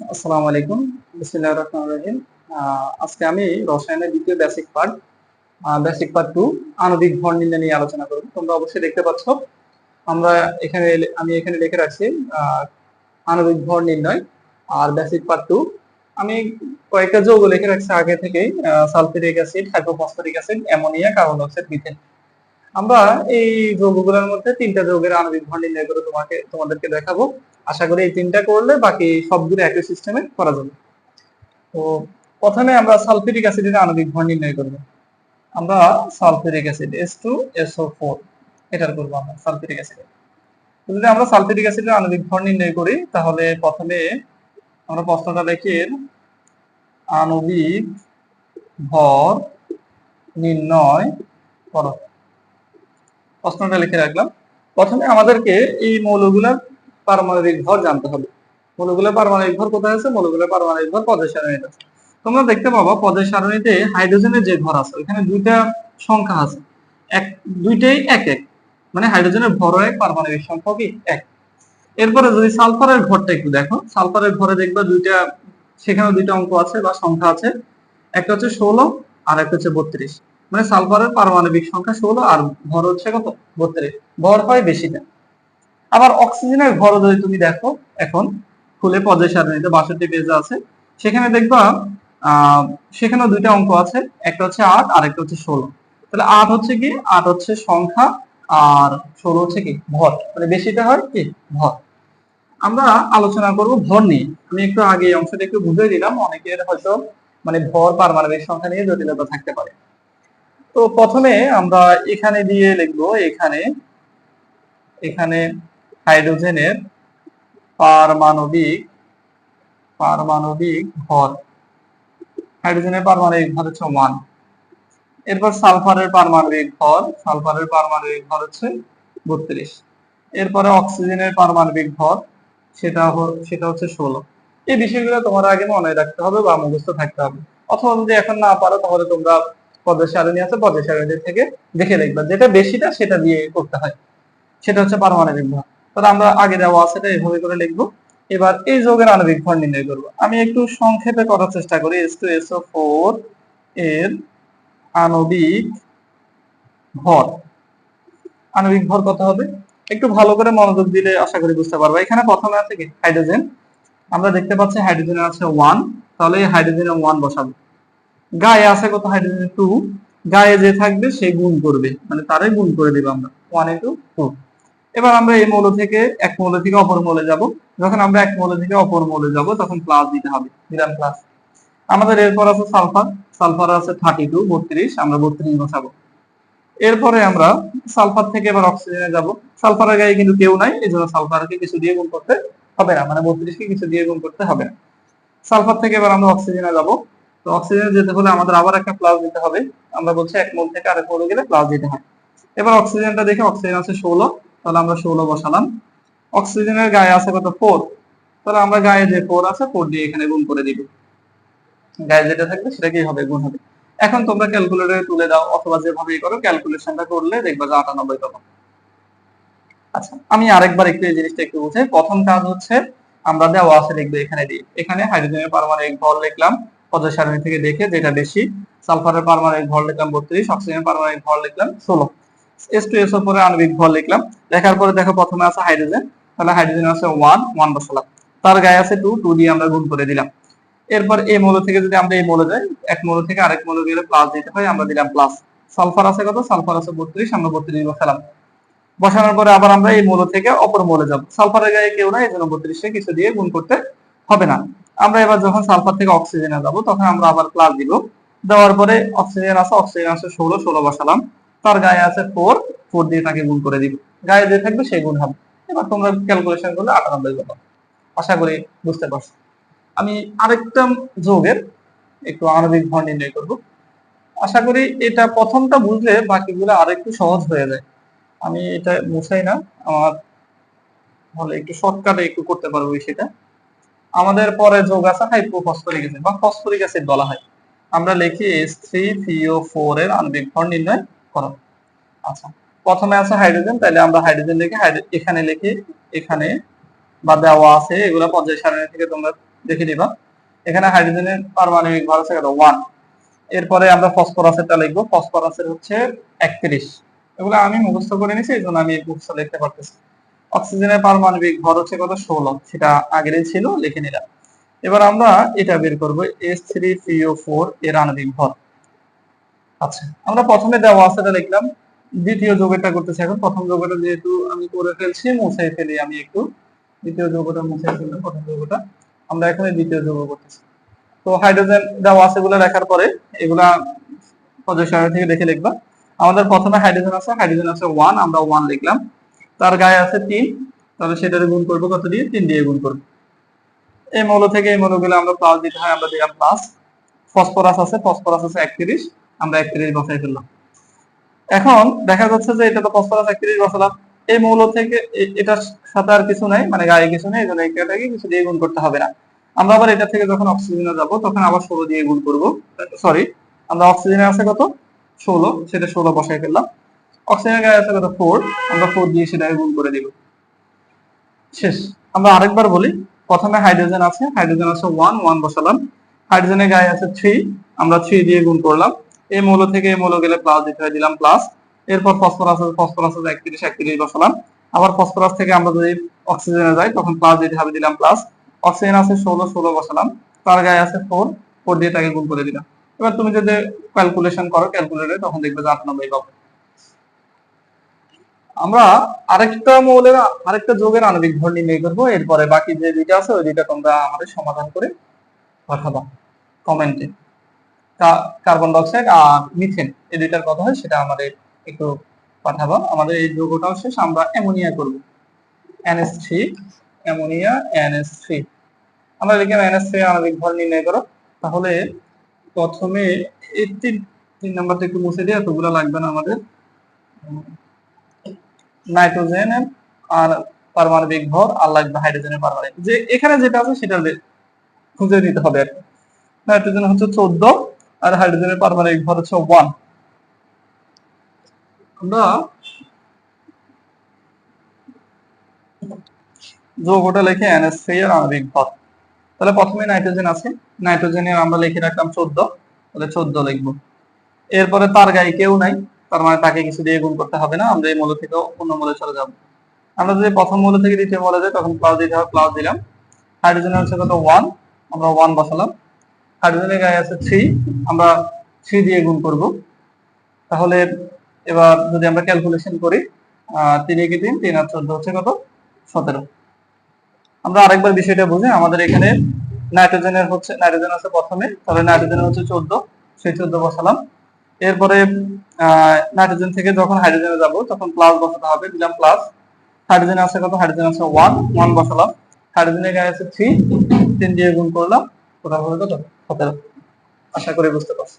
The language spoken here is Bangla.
আসসালামু আলাইকুম। রহিম। আজকে আমি রসায়নের দ্বিতীয় basic part basic part two আণবিক ভর নির্ণয় নিয়ে আলোচনা করব। তোমরা অবশ্যই দেখতে পাচ্ছ, আমরা এখানে আমি এখানে লিখে রাখছি আণবিক ভর নির্ণয় আর বেসিক পার্ট টু আমি কয়েকটা যৌগ লিখে রাখছি আগে থেকেই sulphuric acid hydrophosphoric acid, ammonia, carbon dioxide methane. আমরা এই যৌগগুলোর মধ্যে তিনটা যৌগের আণবিক ভর নির্ণয় করে তোমাকে, তোমাদেরকে দেখাবো। আশা করি এই তিনটা করলে বাকি সবগুলো একই সিস্টেমে করা যাবে। তো প্রথমে আমরা সালফিউরিক অ্যাসিডের আণবিক ভর নির্ণয় করব। আমরা সালফিউরিক অ্যাসিড H2SO4 এটার করব আমরা সালফিউরিক অ্যাসিড। যদি আমরা সালফিউরিক অ্যাসিডের আণবিক ভর নির্ণয় করি, তাহলে প্রথমে আমরা প্রশ্নটা লিখি আণবিক ভর নির্ণয় করো। প্রশ্নটা লিখে রাখলাম। প্রথমে আমাদেরকে এই মৌলগুলোর পারমাণবিক ভর জানতে হবে। মৌলগুলোর পারমাণবিক ভর কোথায় আছে? মৌলগুলোর পারমাণবিক ভর পদের সারণীতে আছে। তোমরা দেখতে পাবা, পদের সারণীতে হাইড্রোজেনের যে ভর আছে ওখানে দুইটা সংখ্যা আছে। এক, দুইটাই এক এক। মানে হাইড্রোজেনের ভরও এক, পারমাণবিক সংখ্যা কি এক। এরপরে যদি সালফারের ভরটা একটু দেখো, সালফারের ভরে দেখবা দুইটা সেখানে দুইটা অঙ্ক আছে বা সংখ্যা আছে। একটা হচ্ছে ষোলো, আর একটা হচ্ছে বত্রিশ। মানে সালফারের পারমাণবিক সংখ্যা ষোলো, আর ভর হচ্ছে কত? বত্রিশ। ভর হয় বেশিটা। আবার অক্সিজেনের ভর যদি তুমি দেখো, এখন খুলে পদের সারণীতে বাষট্টি পেজ আছে, সেখানে দেখবা সেখানেও দুইটা অঙ্ক আছে, একটা হচ্ছে আট আর একটা হচ্ছে ষোলো। তাহলে আট হচ্ছে কি? আট হচ্ছে সংখ্যা, আর ষোলো হচ্ছে কি? ভর। মানে বেশিটা হয় কি? ভর। আমরা আলোচনা করব ভর নিয়ে। আমি একটু আগে এই অংশটা একটু বুঝিয়ে দিলাম, অনেকের হয়তো মানে ভর, পারমাণবিক সংখ্যা নিয়ে জটিলতা থাকতে পারে। তো প্রথমে আমরা এখানে দিয়ে লিখব, এখানে এখানে হাইড্রোজেনের পারমাণবিক পারমাণবিক ভর হাইড্রোজেনের পারমাণবিক ভর হচ্ছে ওয়ান এরপর সালফারের পারমাণবিক ভর সালফারের পারমাণবিক ভর হচ্ছে বত্রিশ। এরপরে অক্সিজেনের পারমাণবিক ভর সেটা সেটা হচ্ছে ষোলো। এই বিষয়গুলো তোমার আগে মনে রাখতে হবে বা মুখস্থ থাকতে হবে। অথবা যদি এখন না পারো, তাহলে তোমরা পদের সারণী আছে, পদের সারণী থেকে দেখে দেখবা। যেটা বেশিটা সেটা দিয়ে করতে হয়। সেটা হচ্ছে পারমাণবিক ভর তাহলে আমরা আগে দেওয়া আছে এটা এইভাবে করে লিখব। এবার এই যৌগের আণবিক ভর নির্ণয় করব। আমি একটু সংক্ষেপে করার চেষ্টা করি। H2SO4 এর আণবিক ভর। আণবিক ভর কত হবে? একটু ভালো করে মনোযোগ দিলে আশা করি বুঝতে পারব। এখানে প্রথমে আছে কি? হাইড্রোজেন। আমরা দেখতে পাচ্ছি হাইড্রোজেন আছে ওয়ান তাহলে এই হাইড্রোজেনে ওয়ান বসাবো। গায়ে আছে কত? হাইড্রোজেন টু গায়ে যে থাকবে সে গুণ করবে। মানে তারে গুণ করে দেবো আমরা। ওয়ান ইন্টু টু এবার আমরা এই মৌল থেকে এক মৌল থেকে অপর মৌলে যাব। যখন আমরা এক মৌল থেকে অপর মৌলে যাব, তখন প্লাস দিতে হবে দিলাম প্লাস আমাদের এরপর আছে সালফার সালফার আছে থার্টি টু বত্রিশ, আমরা বত্রিশ বসাবো। এরপরে আমরা সালফার থেকে এবার অক্সিজেনে যাব। সালফারের গায়ে কিন্তু কেউ নাই, এই জন্য সালফারকে কিছু দিয়ে গুণ করতে হবে না মানে বত্রিশকে কিছু দিয়ে গুণ করতে হবে না। সালফার থেকে এবার আমরা অক্সিজেনে যাব। তো অক্সিজেনে যেতে হলে আমাদের আবার একটা প্লাস দিতে হবে। আমরা বলছি এক মোল থেকে আরেক মোলে গেলে প্লাস দিতে হয়। এবার অক্সিজেনটা দেখে অক্সিজেন আছে ষোলো তাহলে আমরা ষোলো বসালাম। অক্সিজেনের গায়ে আছে কত? ফোর তাহলে আমরা গায়ে যে ফোর আছে ফোর দিয়ে এখানে গুণ করে দিব। গায়ে যেটা থাকবে সেটাকেই হবে, গুণ হবে। এখন তোমরা ক্যালকুলেটরে তুলে দাও, অথবা যেভাবে করো ক্যালকুলেশনটা করলে দেখবা যে আটানব্বই পাবো আচ্ছা আমি আরেকবার একটু এই জিনিসটা একটু বুঝাই। প্রথম কাজ হচ্ছে, আমরা দেওয়া আছে লিখব এখানে দিয়ে। এখানে হাইড্রোজেনের পারমাণবিক ভর লিখলাম পদের সারণী থেকে দেখে যেটা বেশি, সালফারের পারমাণবিক ভর লিখলাম বত্রিশ, অক্সিজেনের পারমাণবিক ভর লিখলাম ষোলো। এস আণবিক ভর লিখলাম। দেখার পরে দেখো প্রথমে আছে হাইড্রোজেন তাহলে হাইড্রোজেন আছে ওয়ান ওয়ান বসালাম। তার গায়ে আছে টু টু দিয়ে আমরা গুণ করে দিলাম। এরপর এই মৌল থেকে যদি আমরা এই যাই, এক থেকে আরেক গেলে প্লাস দিতে হয়, আমরা দিলাম প্লাস সালফার আছে কত? সালফার আছে বত্রিশ, আমরা বত্রিশ বসালাম। বসানোর পরে আবার আমরা এই মৌল থেকে অপর মৌলে যাব। সালফারের গায়ে কেউ নাই এই বত্রিশে কিছু দিয়ে গুণ করতে হবে না। আমরা এবার যখন সালফার থেকে অক্সিজেনে যাব, তখন আমরা আবার প্লাস দিব। দেওয়ার পরে অক্সিজেন আছে অক্সিজেন আছে ষোলো ষোলো বসালাম। তার গায়ে আছে ফোর ফোর দিয়ে তাকে গুণ করে দিব। গায়ে যে থাকবে সেই গুণ হবে। এবার তোমরা ক্যালকুলেশন করলে আটানব্বই পাবো আশা করি বুঝতে পারছ। আমি আরেকটা যোগের একটু আণবিক ভর নির্ণয় করব। আশা করি এটা প্রথমটা বুঝলে বাকিগুলো আরেকটু সহজ হয়ে যায়। আমি এটা মুছাই না। আমার হলে একটু শর্টকাটে একটু করতে পারব সেটা আমাদের পরে যোগ আছে হাইপোফসফরিক অ্যাসিড বা ফসফরিক অ্যাসিড বলা হয়। আমরা লিখি H3PO4 এর আণবিক ভর নির্ণয়। করো। আচ্ছা প্রথমে আছে হাইড্রোজেন তাহলে আমরা হাইড্রোজেন লিখে এখানে লিখি, এখানে বা দেওয়া আছে, এগুলা পর্যায় সারণী থেকে তোমরা দেখে নিবা। এখানে হাইড্রোজেনের পারমাণবিক ভর আছে ওয়ান এরপরে আমরা ফসফরাসেরটা লিখব ফসফরাসের হচ্ছে একত্রিশ। এগুলো আমি মুখস্থ করে নিছি এই জন্য আমি মুখস্থ লিখতে পারতেছি। অক্সিজেনের পারমাণবিক ভর হচ্ছে কত? ষোলো, সেটা আগেরই ছিল, লিখে নিলাম। এবার আমরা এটা বের করব এস থ্রি পিও ফোর এর আণবিক ভর। আচ্ছা আমরা প্রথমে দেওয়া আছে এটা লিখলাম, দ্বিতীয় যোগটা করতেছি এখন। প্রথম যোগটা যেহেতু আমি করে ফেলছি, মুছে ফেলি আমি একটু। দ্বিতীয় যৌগটা মুছে ফেললাম, প্রথম যৌগটা। আমরা এখানে দ্বিতীয় যৌগ করতেছি। তো হাইড্রোজেন দেওয়া আছে এগুলো লেখার পরে এগুলা পর্যায় থেকে দেখে লিখবা। আমাদের প্রথমে হাইড্রোজেন আছে হাইড্রোজেন আছে ওয়ান আমরা ওয়ান লিখলাম। তার গায়ে আছে তিন, তাহলে সেটারে গুণ করব কত দিয়ে? তিন দিয়ে গুণ করব। এই মৌল থেকে এই মৌলগুলো আমরা প্লাস দিতে হয়, আমরা দিলাম প্লাস ফসফরাস আছে ফসফরাস আছে একত্রিশ। আমরা একত্রিশ বসাই ফেললাম। এখন দেখা যাচ্ছে যে এটা তো ফসফরাস একত্রিশ বসালাম এই মৌল থেকে এ- এটার সাথে আর কিছু নাই মানে গায়ে কিছু নেই, এই জন্য এটাকে কিছু দিয়ে গুণ করতে হবে না। আমরা আবার এটা থেকে যখন অক্সিজেনে যাব, তখন আবার ষোলো দিয়ে গুণ করব। সরি আমরা অক্সিজেনে আছে কত? ষোলো, সেটা ষোলো বসাই ফেললাম। অক্সিজেনের গায়ে আছে কত? ফোর আমরা ফোর দিয়ে সেটাকে গুণ করে দিব। শেষ। আমরা আরেকবার বলি, প্রথমে হাইড্রোজেন আছে হাইড্রোজেন আছে ওয়ান ওয়ান বসালাম। হাইড্রোজেনের গায়ে আছে থ্রি আমরা থ্রি দিয়ে গুণ করলাম। এই মৌল থেকে এই মৌল গেলে প্লাস দিতে হয়, দিলাম প্লাস এরপর ফসফরাস আছে ফসফরাস আছে একত্রিশ একত্রিশ বসালাম। আবার ফসফরাস থেকে আমরা যদি অক্সিজেনে যাই, তখন প্লাস দিতে হবে, দিলাম প্লাস অক্সিজেন আছে ষোলো ষোলো বসালাম। তার গায়ে আছে ফোর ফোর দিয়ে তাকে গুণ করে দিলাম। এবার তুমি যদি ক্যালকুলেশন করো ক্যালকুলেটরে তখন দেখবে যে আট নম্বরই পাবে। আমরা আরেকটা মৌলের, আরেকটা যোগের আণবিক ভর নির্ণয় করব। এরপরে বাকি যে দুইটা আছে, ওই দুইটা তোমরা আমাদের সমাধান করে পাঠাবা কমেন্টে কার্বন ডাইঅক্সাইড আর মিথেন এই দুইটার কথা হয়, সেটা আমাদের একটু পাঠাবো। আমাদের এই যৌগটাও শেষ, আমরা অ্যামোনিয়া করব। NH3 অ্যামোনিয়া NH3 আমরা লিখলাম NH3 আণবিক ভর নির্ণয় করো। তাহলে প্রথমে এই তিন তিন নাম্বারটা একটু মুছে দিয়ে এতগুলো লাগবে না আমাদের। নাইট্রোজেন আর পারমাণবিক ভর, আর লাগবে হাইড্রোজেনের পারমাণবিক। যে এখানে যেটা আছে, সেটা খুঁজে নিতে হবে। নাইট্রোজেন হচ্ছে চোদ্দ। আর হাইড্রোজেনের পারমাণবিক ভর হচ্ছে ওয়ান আমরা যৌগটা লিখে এনএস থ্রি এর আণবিক ভর। তাহলে প্রথমে নাইট্রোজেন আছে। নাইট্রোজেনের আমরা লিখে রাখলাম চোদ্দ। তাহলে চোদ্দ লিখব। এরপরে তার গায়ে কেউ নাই। তার মানে তাকে কিছু দিয়ে গুণ করতে হবে না। আমরা এই মৌল থেকে অন্য মৌলে চলে যাব। আমরা যদি প্রথম মৌল থেকে দ্বিতীয় মৌলে যাই, তখন প্লাস দিতে হবে প্লাস দিলাম। হাইড্রোজেন হচ্ছে কত? ওয়ান আমরা ওয়ান বসালাম। হাইড্রোজেনের গায়ে আছে থ্রি, আমরা থ্রি দিয়ে গুণ করব। তাহলে এবার যদি আমরা ক্যালকুলেশন করি তিন একে তিন তিন আর চোদ্দ হচ্ছে কত? সতেরো। আমরা আরেকবার বিষয়টা বুঝি, আমাদের এখানে নাইট্রোজেনের হচ্ছে, নাইট্রোজেন আছে প্রথমে, তাহলে নাইট্রোজেনের হচ্ছে চোদ্দ, সেই চোদ্দ বসালাম। এরপরে নাইট্রোজেন থেকে যখন হাইড্রোজেনে যাব, তখন প্লাস বসাতে হবে, দিলাম প্লাস হাইড্রোজেন আছে কত? হাইড্রোজেন আছে ওয়ান ওয়ান বসালাম। হাইড্রোজেনের গায়ে আছে থ্রি, তিন দিয়ে গুণ করলাম কোথাও হবে কত? আশা করি বুঝতে পারছি।